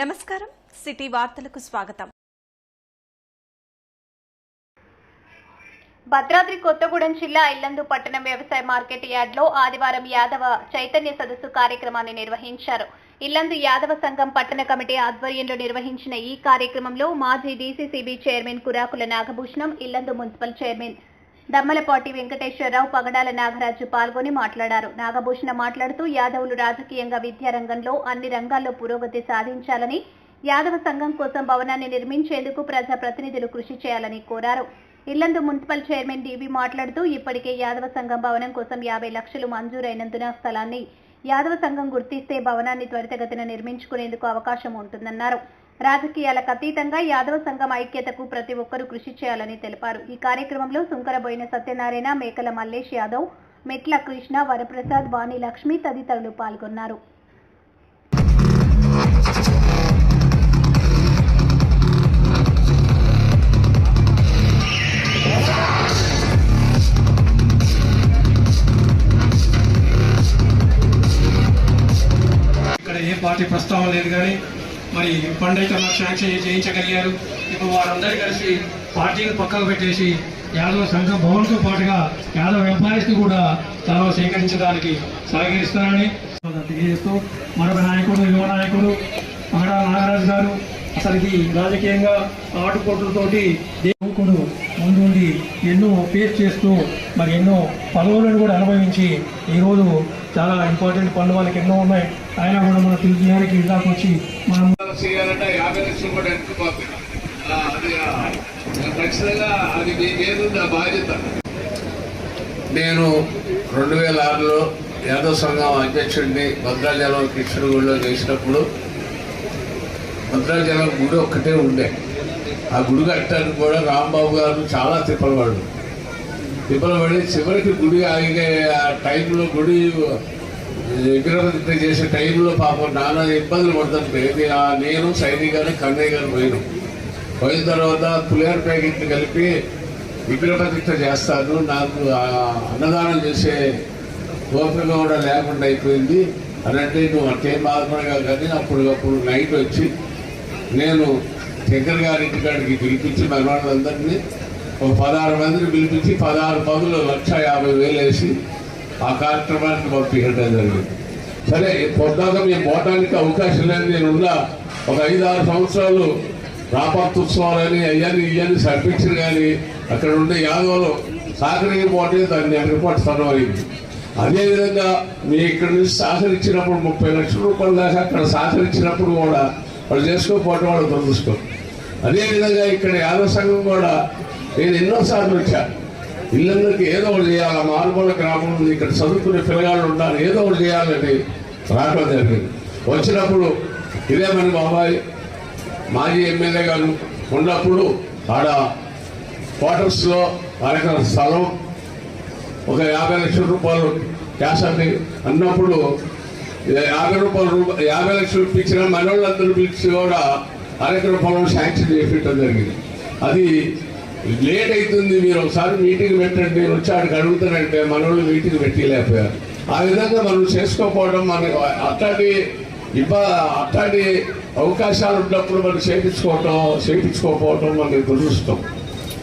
నమస్కారం. సిటీ వార్తలకు స్వాగతం. భద్రాద్రి కొత్తగూడెం జిల్లా ఇల్లందు పట్టణం వ్యవసాయ మార్కెట్ యార్డ్లో ఆదివారం యాదవ చైతన్య సదస్సు కార్యక్రమాన్ని నిర్వహించారు. ఇల్లందు యాదవ సంఘం పట్టణ కమిటీ ఆధ్వర్యంలో నిర్వహించిన ఈ కార్యక్రమంలో మాజీ DCCB chairman Kurakula Nagabhushanam Illandu municipal chairman Dammalapati Venkateswararao Pagadala Nagaraju పాల్గొని మాట్లాడారు. నాగభూషణ మాట్లాడుతూ యాదవులు రాజకీయంగా విద్యారంగంలో అన్ని రంగాల్లో పురోగతి సాధించాలని యాదవ సంఘం కోసం భవనాన్ని నిర్మించేందుకు ప్రజా ప్రతినిధులు కృషి చేయాలని కోరారు. ఇల్లందు మున్సిపల్ చైర్మన్ డీబీ మాట్లాడుతూ ఇప్పటికే యాదవ సంఘం భవనం కోసం యాభై లక్షలు మంజూరైనందున స్థలాన్ని యాదవ సంఘం గుర్తిస్తే భవనాన్ని త్వరితగతిన నిర్మించుకునేందుకు అవకాశం ఉంటుందన్నారు. రాజకీయాలకు అతీతంగా యాదవ సంఘం ఐక్యతకు ప్రతి ఒక్కరూ కృషి చేయాలని తెలిపారు. ఈ కార్యక్రమంలో సుంకరబోయిన సత్యనారాయణ మేకల మల్లేష్ యాదవ్ మెట్ల కృష్ణ వరప్రసాద్ వాణి లక్ష్మి తదితరులు పాల్గొన్నారు. ఇక్కడ ఏ పార్టీ ప్రస్తావన లేదు కానీ మరి ఫండ్ అయితే మాకు శాంక్షన్ చేయించగలిగారు. ఇప్పుడు వారందరూ కలిసి పార్టీని పక్కకు పెట్టేసి యాదవ సంఘ భవన్తో పాటుగా యాదవ ఎంప్లాయీస్ని కూడా స్థలం సేకరించడానికి సహకరిస్తారని తెలియజేస్తూ మరొక నాయకుడు యువ నాయకుడు మగడా నాగరాజు గారు అసలుకి రాజకీయంగా ఆటుపోట్లతోటి దేవుకుడు ముందుండి ఎన్నో ఫేస్ చేస్తూ మరి ఎన్నో పదవులను కూడా అనుభవించి ఈరోజు చాలా ఇంపార్టెంట్ పనులు వాళ్ళకి ఎన్నో ఉన్నాయి. ఆయన కూడా మన తెలియజేయడానికి ఇలాకి వచ్చి మనం చేయాలంటే యాభై లక్షలు కూడా ఎంచుకోవాలి అది ఆ, ఖచ్చితంగా అది మీకేది నా బాధ్యత. నేను రెండు వేల ఆరులో యాదవ్ సంఘం అధ్యక్షుడిని భద్రాచలం కృష్ణగుడిలో చేసినప్పుడు భద్రాచలం గుడి ఒక్కటే ఉండే. ఆ గుడి కట్టడానికి కూడా రాంబాబు గారు చాలా తిప్పలు పడు చివరికి గుడి ఆగే ఆ టైంలో గుడి విగ్రహ చేసే టైంలో పాపం నానా ఇబ్బందులు పడుతుంది ఆ నేను సైని గారు కన్నయ్య గారు పోయినాం. పోయిన తర్వాత పులిహార ప్యాకెట్లు కలిపి విగ్రహప్రతిష్ఠ చేస్తాను. నాకు అన్నదానం చేసే ఓపిక కూడా లేకుండా అయిపోయింది. అని అంటే నువ్వు అంటే బాధపడగా కానీ అప్పటికప్పుడు నైట్ వచ్చి నేను శంకర్ గారి ఇంటికాడికి పిలిపించి మనవాళ్ళందరినీ ఒక పదహారు మందిని పిలిపించి పదహారు పదులు లక్ష యాభై వేలు వేసి ఆ కార్యక్రమానికి పంపించడం జరిగింది. సరే పొద్దాక మేము పోవడానికి అవకాశం లేదు. నేను ఉన్న ఒక ఐదు ఆరు సంవత్సరాలు రాపత్తుత్సవాలని అయ్యాని ఇయ్యని సర్పించిన కానీ అక్కడ ఉండే యాదవులు సహకరించకపోతే దాన్ని రిపోర్ట్ స్థలం అయింది. అదేవిధంగా మీ ఇక్కడ నుంచి సహకరించినప్పుడు ముప్పై లక్షల రూపాయల దాకా అక్కడ సహకరించినప్పుడు కూడా వాళ్ళు చేసుకోకపోవడం వాళ్ళు దురదృష్టం అదేవిధంగా ఇక్కడ యాదవ సంఘం కూడా నేను ఎన్నోసార్లు వచ్చాను ఇళ్ళందరికీ ఏదో ఒకటి చేయాలి? మారుమూల గ్రామం ఉంది ఇక్కడ చదువుకునే పిల్లగాళ్ళు ఉండాలి ఏదో ఒకటి చేయాలని రావడం జరిగింది. వచ్చినప్పుడు ఇదే మన బాబాయ్ మాజీ ఎమ్మెల్యే గారు ఉన్నప్పుడు ఆడ క్వార్టర్స్లో అరకర స్థలం ఒక యాభై లక్షల రూపాయలు క్యాష్ అని అన్నప్పుడు యాభై రూపాయలు రూప- యాభై లక్షలు ఇప్పించిన మనోళ్ళందరూ పిలిచి కూడా అనేక రూపాయలు శాంక్షన్ చేపించడం జరిగింది. అది లేట్ అవుతుంది మీరు ఒకసారి మీటింగ్ పెట్టండి నేను వచ్చి ఆడికి అడుగుతానంటే మనోళ్ళు మీటింగ్ పెట్టలేకపోయారు. ఆ విధంగా మనం చేసుకోకపోవడం మనకు అట్లాంటి ఇబ్బ అట్లాంటి అవకాశాలు ఉన్నప్పుడు మనం చేయించుకోవటం చేయించుకోకపోవటం మనకి దురదృష్టం.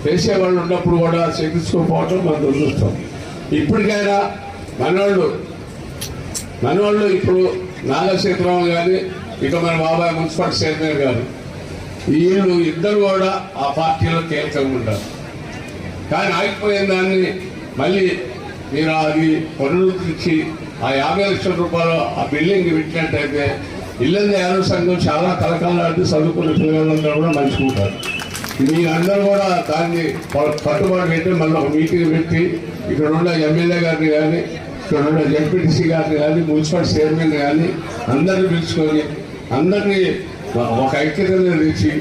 చేసేవాళ్ళు ఉన్నప్పుడు కూడా చేయించుకోకపోవటం మన దురదృష్టం. ఇప్పటికైనా మనోళ్ళు మనవాళ్ళు ఇప్పుడు నాగశేఖరరావు గారి ఇక మన బాబాయ్ మున్సిపల్ చైర్మన్ గారు. వీళ్ళు ఇద్దరు కూడా ఆ పార్టీలో కీలకంగా ఉంటారు కానీ ఆగిపోయిన దాన్ని మళ్ళీ మీరు అది పునరుద్ధరించి ఆ యాభై లక్షల రూపాయలు ఆ బిల్డింగ్ పెట్టినట్టయితే ఇల్లంద యాదవ సంఘం చాలా కలకాలాంటి చదువుకున్న పిల్లలందరూ కూడా మంచుకుంటారు మీరందరూ కూడా దాన్ని ప- కట్టుబాటు పెట్టి మళ్ళీ ఒక మీటింగ్ పెట్టి ఇక్కడ ఉన్న ఎమ్మెల్యే గారిని కానీ ఇక్కడ ఎంపీటీసీ గారిని కానీ మున్సిపల్ చైర్మన్ కానీ అందరిని పిలుచుకొని అందరినీ ఒక ఐక్యతను తెచ్చి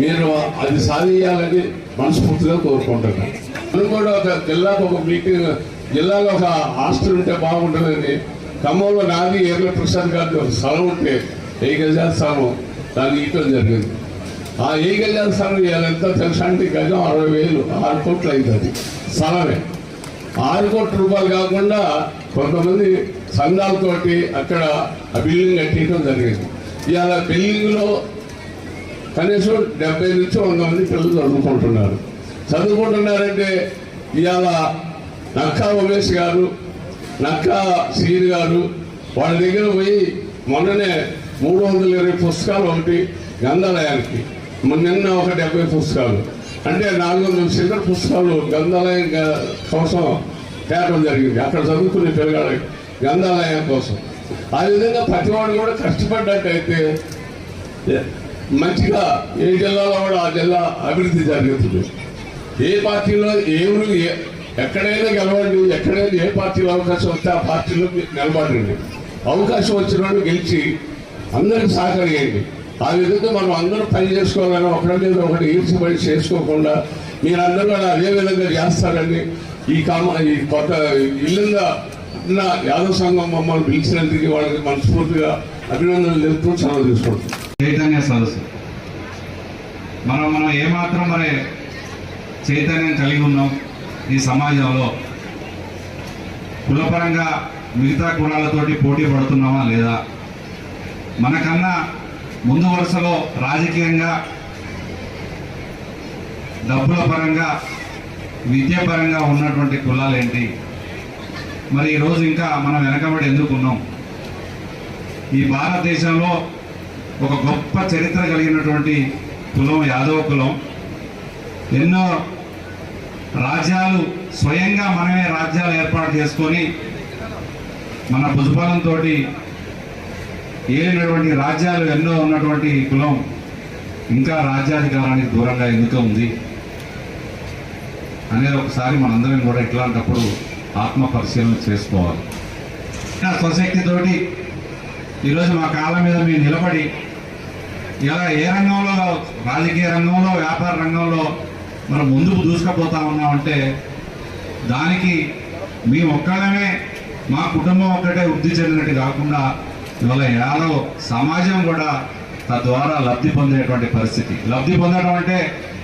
మీరు అది సాధించాలని మనస్ఫూర్తిగా కోరుకుంటున్నాను. మనం కూడా ఒక జిల్లాకు ఒక మీటింగ్ జిల్లాలో ఒక హాస్టల్ ఉంటే బాగుంటుందని ఖమ్మంలో నాది ఎర్ల ప్రసాద్ గారి ఒక స్థలం ఉంటే ఏ గజాల స్థలం దాన్ని ఇవ్వడం జరిగింది. ఆ ఏ గజాల స్థలం ఎంత తెలుసా అంటే గజం అరవై వేలు ఆరు కోట్లు అవుతుంది స్థలమే. ఆరు కోట్ల రూపాయలు కాకుండా కొంతమంది సంఘాలతోటి అక్కడ ఆ బిల్డింగ్ కట్టించడం జరిగింది. ఇవాళ బిల్డింగ్లో కనీసం డెబ్బై నుంచి వంద మంది పిల్లలు చదువుకుంటున్నారు. చదువుకుంటున్నారంటే ఇవాళ నక్కా ఉమేష్ గారు నక్కా సీర్ గారు వాళ్ళ దగ్గర పోయి మొన్ననే మూడు వందల ఇరవై పుస్తకాలు ఒకటి గ్రంథాలయానికి నిన్న ఒక డెబ్బై పుస్తకాలు. అంటే నాలుగు వందల చిల్లర పుస్తకాలు గ్రంథాలయం కోసం తేవడం జరిగింది. అక్కడ చదువుకునే పిల్లగాడు గ్రంథాలయం కోసం. ఆ విధంగా ప్రతివాడు కూడా కష్టపడ్డట్టయితే మంచిగా ఏ జిల్లాలో కూడా ఆ జిల్లా అభివృద్ధి జరుగుతుంది. ఏ పార్టీలో ఏ ఏ- ఎక్కడైనా గెలవండి ఎక్కడైనా ఏ పార్టీలో అవకాశం వస్తే ఆ పార్టీలో మీరు నిలబడండి అవకాశం వచ్చిన వాళ్ళు గెలిచి అందరికి సహకరియండి. ఆ విధంగా మనం అందరూ పని చేసుకోవాలని ఒకరి మీద ఒకటి ఈర్చిపడి చేసుకోకుండా మీరందరూ కూడా అదే విధంగా చేస్తారని ఈ కామ ఈ కొత్త ఇల్లుగా ఉన్న యాదవ సంఘం మమ్మల్ని పిలిచినందుకు వాళ్ళకి మనస్ఫూర్తిగా అభినందనలు తెలుపుతూ సెలవు తీసుకుంటాం చైతన్య సదస్సు మనం మనం ఏమాత్రం మరి చైతన్యం కలిగి ఉన్నాం ఈ సమాజంలో? కులపరంగా మిగతా కులాలతోటి పోటీ పడుతున్నామా లేదా? మనకన్నా ముందు వరుసలో రాజకీయంగా డబ్బుల పరంగా విద్యాపరంగా ఉన్నటువంటి కులాలు ఏంటి? మరి ఈరోజు ఇంకా మనం వెనకబడి ఎందుకు ఉన్నాం? ఈ భారతదేశంలో ఒక గొప్ప చరిత్ర కలిగినటువంటి కులం యాదవ కులం. ఎన్నో రాజ్యాలు స్వయంగా మనమే రాజ్యాలు ఏర్పాటు చేసుకొని మన భుజబలంతో ఏలినటువంటి రాజ్యాలు ఎన్నో ఉన్నటువంటి కులం ఇంకా రాజ్యాధికారానికి దూరంగా ఎందుకు ఉంది అనేది ఒకసారి మనందరం కూడా ఇట్లాంటప్పుడు ఆత్మ పరిశీలన చేసుకోవాలి. స్వశక్తితోటి ఈరోజు మా కాలం మీద మేము నిలబడి ఇలా ఏ రంగంలో రాజకీయ రంగంలో వ్యాపార రంగంలో మనం ముందుకు దూసుకుపోతా ఉన్నామంటే దానికి మీ ఒక్కడమే మా కుటుంబం ఒక్కటే వృద్ధి చెందినట్టు కాకుండా ఇవాళ యాదవ్ సమాజం కూడా తద్వారా లబ్ధి పొందేటువంటి పరిస్థితి. లబ్ధి పొందడం అంటే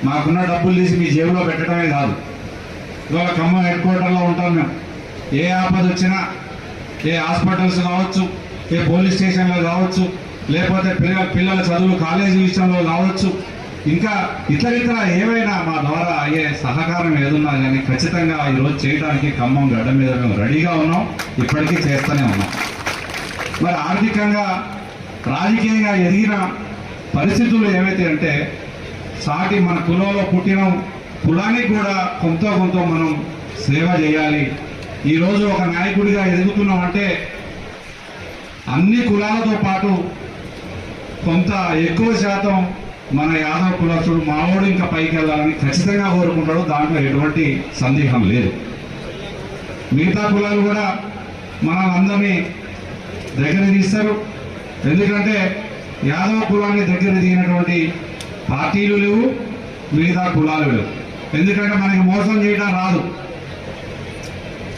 మాకున్న డబ్బులు తీసి మీ జేబులో పెట్టడమే కాదు. ఇవాళ ఖమ్మం హెడ్ క్వార్టర్లో ఉంటాం మేము. ఏ ఆపద వచ్చినా ఏ హాస్పిటల్స్ కావచ్చు ఏ పోలీస్ స్టేషన్లో కావచ్చు లేకపోతే పిల్లల పిల్లల చదువులు కాలేజీ విషయంలో కావచ్చు ఇంకా ఇతర ఇతర ఏవైనా మా ద్వారా అయ్యే సహకారం ఏదున్నా కానీ ఖచ్చితంగా ఈరోజు చేయడానికి ఖమ్మం గడ్డ మీద మేము రెడీగా ఉన్నాం. ఇప్పటికీ చేస్తూనే ఉన్నాం. మరి ఆర్థికంగా రాజకీయంగా ఎదిగిన పరిస్థితులు ఏవైతే అంటే సాటి మన కులంలో పుట్టిన కులానికి కూడా కొంత కొంత మనం సేవ చేయాలి. ఈరోజు ఒక నాయకుడిగా ఎదుగుతున్నామంటే అన్ని కులాలతో పాటు కొంత ఎక్కువ శాతం మన యాదవ కులస్తుడు మావోడు ఇంకా పైకి వెళ్ళాలని ఖచ్చితంగా కోరుకుంటాడు. దాంట్లో ఎటువంటి సందేహం లేదు. మిగతా కులాలు కూడా మనల్ని దగ్గర తీస్తారు. ఎందుకంటే యాదవ కులాన్ని దగ్గర దిగినటువంటి పార్టీలు లేవు మిగతా కులాలు లేవు. ఎందుకంటే మనకి మోసం చేయడం రాదు.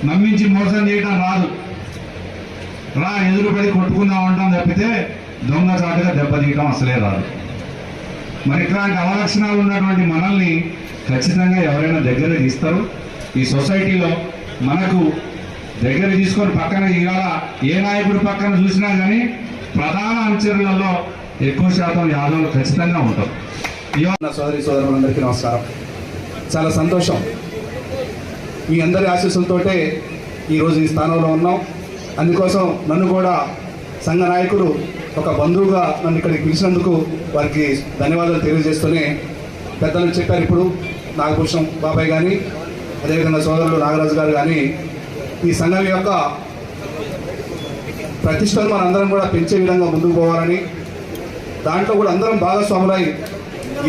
నమ్మించి మోసం చేయడం రాదు. రా ఎదురుపడి కొట్టుకుందాం అంటాం తప్పితే దొంగచాటుగా దెబ్బతీయటం అసలే రాదు. మరి ఇట్లాంటి అవలక్షణాలు ఉన్నటువంటి మనల్ని ఖచ్చితంగా ఎవరైనా దగ్గర తీస్తారు. ఈ సొసైటీలో మనకు దగ్గర తీసుకొని పక్కన ఇవాళ ఏ నాయకుడి పక్కన చూసినా కానీ ప్రధాన అనుచరులలో ఎక్కువ శాతం యాదవులు ఖచ్చితంగా ఉంటారు. ఇవాళ నా సోదరి సోదరులందరికీ నమస్కారం. చాలా సంతోషం. మీ అందరి ఆశీస్సులతోటే ఈరోజు ఈ స్థానంలో ఉన్నాం. అందుకోసం నన్ను కూడా సంఘ నాయకుడు ఒక బంధువుగా నన్ను ఇక్కడికి పిలిచినందుకు వారికి ధన్యవాదాలు తెలియజేస్తూనే పెద్దలు చెప్పారు ఇప్పుడు నాగభూషణం బాబాయ్ కానీ అదేవిధంగా సోదరులు నాగరాజు గారు కానీ ఈ సంఘం యొక్క ప్రతిష్టను మనందరం కూడా పెంచే విధంగా ముందుకు పోవాలని దాంట్లో కూడా అందరం భాగస్వాములై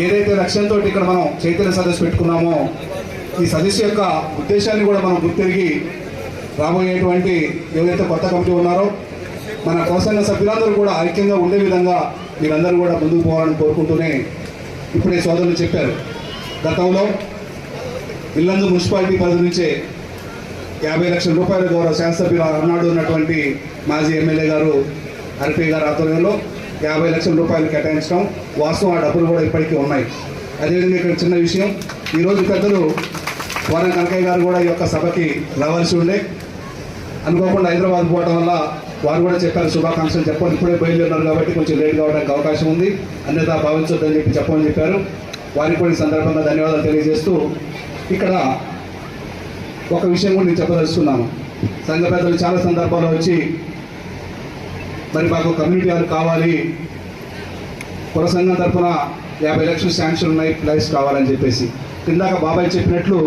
ఏదైతే లక్ష్యంతో ఇక్కడ మనం చైతన్య సదస్సు పెట్టుకున్నామో ఈ సదస్సు యొక్క ఉద్దేశాన్ని కూడా మనం గుర్తిరిగి రాబోయేటువంటి ఏదైతే కొత్త కమిటీ ఉన్నారో మన కోసంగ సభ్యులందరూ కూడా ఐక్యంగా ఉండే విధంగా మీరందరూ కూడా ముందుకు పోవాలని కోరుకుంటూనే ఇప్పుడే సోదరులు చెప్పారు. గతంలో ఇల్లందు మున్సిపాలిటీ పరిధి నుంచే యాభై లక్షల రూపాయల ద్వారా శాసనసభ్యులు ఆనాడు ఉన్నటువంటి మాజీ ఎమ్మెల్యే గారు ఆర్పీ గారు ఆధ్వర్యంలో యాభై లక్షల రూపాయలు కేటాయించడం వాస్తవం ఆ డబ్బులు కూడా ఇప్పటికీ ఉన్నాయి. అదేవిధంగా ఇక్కడ చిన్న విషయం ఈరోజు పెద్దలు వరం కనకయ్య గారు కూడా ఈ యొక్క సభకి రావాల్సి ఉండే. అనుకోకుండా హైదరాబాద్ పోవడం వల్ల వారు కూడా చెప్పారు శుభాకాంక్షలు చెప్పండి. ఇప్పుడే బయలుదేరినారు కాబట్టి కొంచెం లేట్ కావడానికి అవకాశం ఉంది. అన్యథా భావించొద్దని చెప్పి చెప్పమని చెప్పారు. వారికి కూడా ఈ సందర్భంగా ధన్యవాదాలు తెలియజేస్తూ ఇక్కడ ఒక విషయం కూడా నేను చెప్పదలుచుకున్నాను సంఘ పెద్దలు చాలా సందర్భాలు వచ్చి మరి మాకు కమ్యూనిటీ హాల్ కావాలి. కుల సంఘం తరఫున యాభై లక్షలు శాంక్షన్ ఉన్నాయి ప్లేస్ కావాలని చెప్పేసి. ఇందాక బాబాయ్ చెప్పినట్లు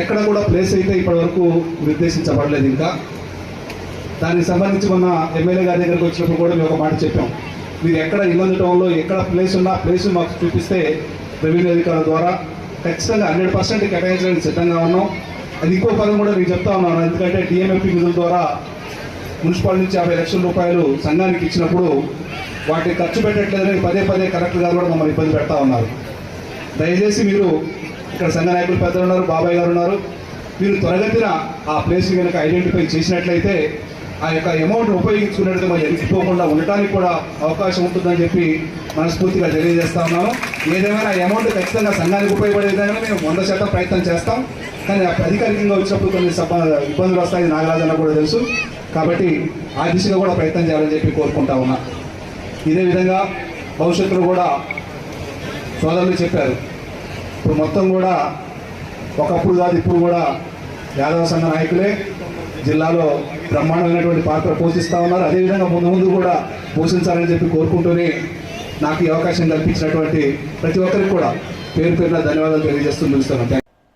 ఎక్కడ కూడా ప్లేస్ అయితే ఇప్పటివరకు నిర్దేశించబడలేదు ఇంకా. దానికి సంబంధించి మొన్న ఎమ్మెల్యే గారి దగ్గరకు వచ్చినప్పుడు కూడా మేము ఒక మాట చెప్పాం. మీరు ఎక్కడ ఇబ్బంది టౌన్లో ఎక్కడ ప్లేస్ ఉన్నా ప్లేస్ మాకు చూపిస్తే రెవెన్యూ అధికారుల ద్వారా ఖచ్చితంగా హండ్రెడ్ పర్సెంట్ కేటాయించడానికి సిద్ధంగా ఉన్నాం. అది ఇంకో పదం కూడా మీకు చెప్తా ఉన్నాను. ఎందుకంటే డిఎంఎఫ్పి నిధుల ద్వారా మున్సిపాలిటీ నుంచి యాభై లక్షల రూపాయలు సంఘానికి ఇచ్చినప్పుడు వాటిని ఖర్చు పెట్టట్లేదని పదే పదే కలెక్టర్ గారు కూడా మమ్మల్ని ఇబ్బంది పెడతా ఉన్నారు. దయచేసి మీరు ఇక్కడ సంఘ నాయకులు పెద్దలు ఉన్నారు బాబాయ్ గారు ఉన్నారు. మీరు త్వరగతిన ఆ ప్లేస్ కనుక ఐడెంటిఫై చేసినట్లయితే ఆ యొక్క అమౌంట్ ఉపయోగించుకున్నట్టు మరి ఎనికిపోకుండా ఉండటానికి కూడా అవకాశం ఉంటుందని చెప్పి మనస్ఫూర్తిగా తెలియజేస్తా ఉన్నాను. ఏదేమైనా అమౌంట్ ఖచ్చితంగా సంఘానికి ఉపయోగపడే విధంగా మేము వంద శాతం ప్రయత్నం చేస్తాం. కానీ అధికారికంగా వచ్చినప్పుడు కొన్ని సభ ఇబ్బందులు వస్తాయి నాగరాజన్న కూడా తెలుసు. కాబట్టి ఆ దిశగా కూడా ప్రయత్నం చేయాలని చెప్పి కోరుకుంటా ఉన్నా. ఇదే విధంగా భవిష్యత్తులో కూడా సోదరులు చెప్పారు. ఇప్పుడు మొత్తం కూడా ఒకప్పుడు కాదు ఇప్పుడు కూడా యాదవ సంఘ నాయకులే జిల్లాలో బ్రహ్మాండమైనటువంటి పాత్ర పోషిస్తూ ఉన్నారు. అదేవిధంగా ముందు ముందు కూడా పోషించాలని చెప్పి కోరుకుంటూనే నాకు ఈ అవకాశం కల్పించినటువంటి ప్రతి ఒక్కరికి కూడా పేరు పేరున ధన్యవాదాలు తెలియజేస్తూ నిలుస్తున్నాను